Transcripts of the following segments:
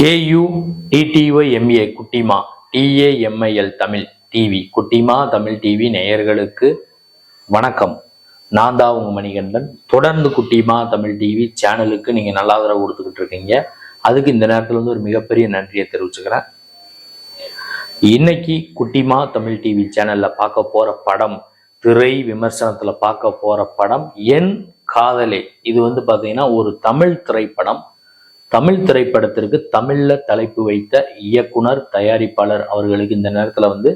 K U டிடிஒய் MA குட்டிமா. டிஏஎம்ஐஎல் Tamil. TV குட்டிமா Tamil TV நேயர்களுக்கு வணக்கம். நான் தான் உங்க மணிகண்டன். தொடர்ந்து குட்டிமா தமிழ் டிவி சேனலுக்கு நீங்க நல்லா ஆதரவு கொடுத்துக்கிட்டு இருக்கீங்க. அதுக்கு இந்த நேரத்தில் வந்து ஒரு மிகப்பெரிய நன்றியை தெரிவிச்சுக்கிறேன். இன்னைக்கு குட்டிமா தமிழ் டிவி சேனல்ல பார்க்க போற படம் திரை விமர்சனத்துல பார்க்க போற படம் என் காதலே. இது வந்து பாத்தீங்கன்னா ஒரு தமிழ் திரைப்படம். தமிழ் திரைப்படத்திற்கு தமிழ்ல தலைப்பு வைத்த இயக்குனர் தயாரிப்பாளர் அவர்களுக்கு இந்த நேரத்துல வந்து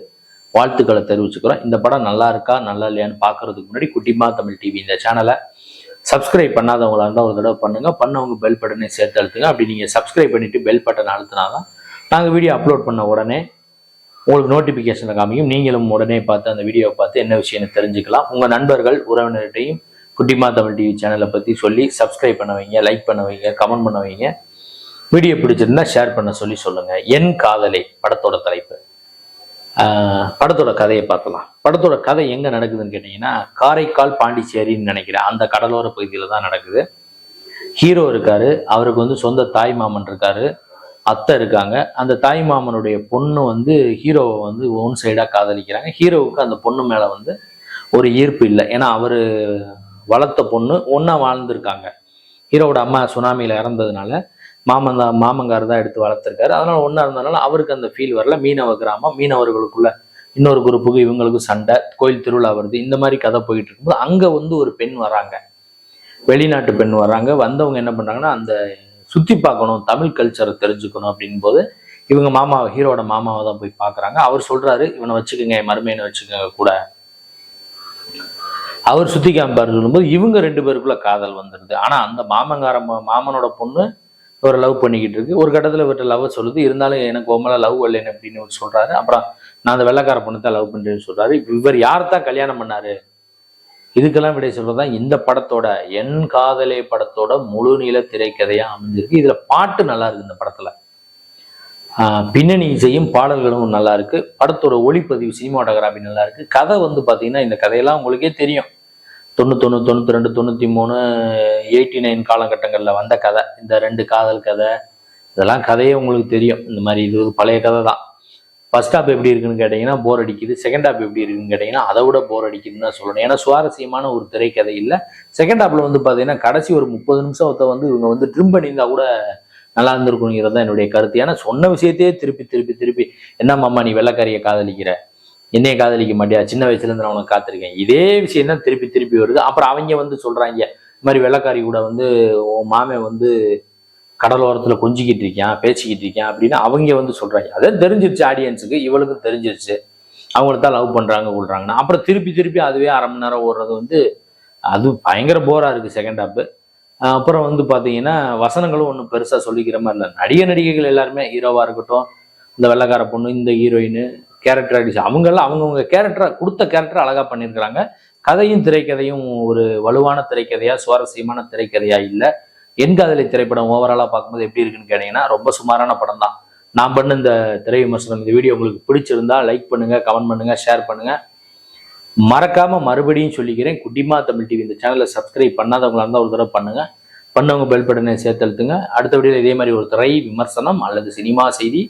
வாழ்த்துக்களை தெரிவிச்சுக்கிறோம். இந்த படம் நல்லா இருக்கா நல்லா இல்லையான்னு பார்க்கறதுக்கு முன்னாடி குட்டிமா தமிழ் டிவி இந்த சேனலை சப்ஸ்கிரைப் பண்ணாதவங்களா இருந்தால் ஒரு தடவை பண்ணுங்க. பண்ணவங்க பெல் பட்டனை சேர்த்து அழுத்துங்க. அப்படி நீங்க சப்ஸ்கிரைப் பண்ணிட்டு பெல் பட்டன் அழுத்தினாதான் நாங்கள் வீடியோ அப்லோட் பண்ண உடனே உங்களுக்கு நோட்டிஃபிகேஷன் காமிக்கும். நீங்களும் உடனே பார்த்து அந்த வீடியோவை பார்த்து என்ன விஷயம்னு தெரிஞ்சுக்கலாம். உங்கள் நண்பர்கள் உறவினர்கிட்டையும் குட்டிமா தமிழ் டிவி சேனலை பற்றி சொல்லி சப்ஸ்கிரைப் பண்ண வைங்க லைக் பண்ண வைங்க கமெண்ட் பண்ண வைங்க. வீடியோ பிடிச்சிருந்தா ஷேர் பண்ண சொல்லி சொல்லுங்க. என் காதலை படத்தோட தலைப்பு. படத்தோட கதையை பார்க்கலாம் படத்தோட கதை எங்க நடக்குதுன்னு கேட்டீங்கன்னா காரைக்கால் பாண்டிச்சேரின்னு நினைக்கிறேன் அந்த கடலோர பகுதியில் தான் நடக்குது. ஹீரோ இருக்காரு. அவருக்கு வந்து சொந்த தாய் மாமன் இருக்காரு. அத்தை இருக்காங்க. அந்த தாய் மாமனுடைய பொண்ணு வந்து ஹீரோவை வந்து ஒன் சைடாக காதலிக்கிறாங்க. ஹீரோவுக்கு அந்த பொண்ணு மேலே வந்து ஒரு ஈர்ப்பு இல்லை. ஏன்னா அவர் வளர்த்த பொண்ணு ஒன்றா வாழ்ந்துருக்காங்க. ஹீரோவோட அம்மா சுனாமியில் இறந்ததுனால மாமன் தான் மாமங்கார் தான் எடுத்து வளர்த்துருக்காரு. அதனால ஒன்றா இருந்ததுனால அவருக்கு அந்த ஃபீல் வரல. மீனவ கிராமம் மீனவர்களுக்குள்ள இன்னொரு குரூப்புக்கு இவங்களுக்கும் சண்டை கோயில் திருவிழா வருது. இந்த மாதிரி கதை போயிட்டு இருக்கும்போது அங்கே வந்து ஒரு பெண் வராங்க. வெளிநாட்டு பெண் வராங்க. வந்தவங்க என்ன பண்ணுறாங்கன்னா அந்த சுற்றி பார்க்கணும் தமிழ் கல்ச்சரை தெரிஞ்சுக்கணும் அப்படின் போது இவங்க மாமா ஹீரோட மாமாவை தான் போய் பார்க்குறாங்க. அவர் சொல்கிறாரு இவனை வச்சுக்கோங்க என் மருமையனை வச்சுக்கோங்க கூட. அவர் சுத்தி காமிப்பார் சொல்லும்போது இவங்க ரெண்டு பேருக்குள்ள காதல் வந்துடுது ஆனால் அந்த மாமங்கார மா- மாமனோட பொண்ணு இவரை லவ் பண்ணிக்கிட்டு இருக்கு. ஒரு கட்டத்தில் இவர்கிட்ட லவ் சொல்லுது. இருந்தாலும் எனக்கு கோமலா லவ் வரலன்னு அப்படின்னு இவர் சொல்றாரு. அப்புறம் நான் அந்த வெள்ளக்கார பொண்ணு தான் லவ் பண்ணுறேன்னு சொல்றாரு. இவர் யார் தான் கல்யாணம் பண்ணாரு? இதுக்கெல்லாம் விடை சொல்றதுதான் இந்த படத்தோட என் காதலே படத்தோட முழு நீள திரைக்கதையா அமைஞ்சிருக்கு. இதுல பாட்டு நல்லா இருக்கு இந்த படத்துல. ஆஹ் பின்னணி இசையும் பாடல்களும் நல்லா இருக்கு. படத்தோட ஒளிப்பதிவு சினிமாட்டோகிராஃபி நல்லா இருக்கு. கதை வந்து பாத்தீங்கன்னா இந்த கதையெல்லாம் உங்களுக்கே தெரியும். தொண்ணூத்தொன்னு தொண்ணூத்தி ரெண்டு தொண்ணூற்றி மூணு எயிட்டி நைன் காலகட்டங்களில் வந்த கதை. இந்த ரெண்டு காதல் கதை இதெல்லாம் கதையே உங்களுக்கு தெரியும். இந்த மாதிரி இது ஒரு பழைய கதை தான். ஃபர்ஸ்ட் ஹாப் எப்படி இருக்குன்னு கேட்டிங்கன்னா போர் அடிக்குது. செகண்ட் ஹாப் எப்படி இருக்குன்னு கேட்டிங்கன்னா அதை விட போர் அடிக்குதுன்னு தான் சொல்லணும். ஏன்னா சுவாரஸ்யமான ஒரு திரைக்கதை இல்லை. செகண்ட் ஹாப்பில் வந்து பார்த்தீங்கன்னா கடைசி ஒரு முப்பது நிமிஷத்தை வந்து இவங்க வந்து ட்ரிம் பண்ணியிருந்தா கூட நல்லா இருந்திருக்குங்கிறது தான் என்னுடைய கருத்து. ஏன்னா சொன்ன விஷயத்தையே திருப்பி திருப்பி திருப்பி என்ன மாமா நீ வெள்ளக்காரியை காதலிக்கிற? என்னைய காதலிக்க மாட்டியா? சின்ன வயசுலேருந்து நான் உனக்கு காத்திருக்கேன். இதே விஷயம் தான் திருப்பி திருப்பி வருது? அப்புறம் அவங்க வந்து சொல்கிறாங்க இந்த மாதிரி வெள்ளக்காரி கூட வந்து உன் மாமே வந்து கடலோரத்தில் கொஞ்சிக்கிட்டு இருக்கான் பேசிக்கிட்டு இருக்கான் அப்படின்னு அவங்க வந்து சொல்கிறாங்க அதே தெரிஞ்சிருச்சு ஆடியன்ஸுக்கு இவளுக்கும் தெரிஞ்சிருச்சு. அவங்கள தான் லவ் பண்ணுறாங்க கொள்றாங்கன்னா அப்புறம் திருப்பி திருப்பி அதுவே அரை மணி நேரம் ஓடுறது வந்து அது பயங்கர போராக இருக்குது செகண்ட் ஹாப்பு அப்புறம் வந்து பார்த்தீங்கன்னா வசனங்களும் ஒன்றும் பெருசாக சொல்லிக்கிற மாதிரி இல்லை. நடிகை நடிகைகள் எல்லாருமே ஹீரோவாக இருக்கட்டும் இந்த வெள்ளைக்கார பொண்ணு இந்த ஹீரோயின் கேரக்டர் ஆகிடுச்சு அவங்கெல்லாம் அவங்கவுங்க கேரக்டரை கொடுத்த கேரக்டர் அழகாக பண்ணியிருக்கிறாங்க. கதையும் திரைக்கதையும் ஒரு வலுவான திரைக்கதையாக சுவாரஸ்யமான திரைக்கதையாக இல்லை. என் காதலி திரைப்படம் ஓவராலாக பார்க்கும்போது எப்படி இருக்குன்னு கேட்டிங்கன்னா ரொம்ப சுமாரான படம் தான். நான் பண்ண இந்த திரை விமர்சனம் இந்த வீடியோ உங்களுக்கு பிடிச்சிருந்தா லைக் பண்ணுங்கள் கமெண்ட் பண்ணுங்கள் ஷேர் பண்ணுங்கள் மறக்காமல் மறுபடியும் சொல்லிக்கிறேன் குட்டிமா தமிழ் டிவி இந்த சேனலை சப்ஸ்கிரைப் பண்ணாதவங்களா இருந்தால் ஒரு தடவை பண்ணுங்கள் பண்ணவங்க பெல் பட்டனை சேர்த்தெழுத்துங்க அடுத்த வீடியோவில் இதே மாதிரி ஒரு திரை விமர்சனம் அல்லது சினிமா செய்தி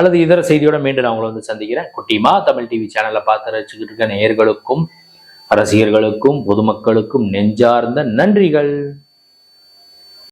அல்லது இதர செய்தியோட மீண்டும் நான் உங்களை வந்து சந்திக்கிறேன். குட்டிமா தமிழ் டிவி சேனலை பார்த்து ரசிச்சுக்கிட்டு இருக்க நேயர்களுக்கும் ரசிகர்களுக்கும் பொதுமக்களுக்கும் நெஞ்சார்ந்த நன்றிகள்.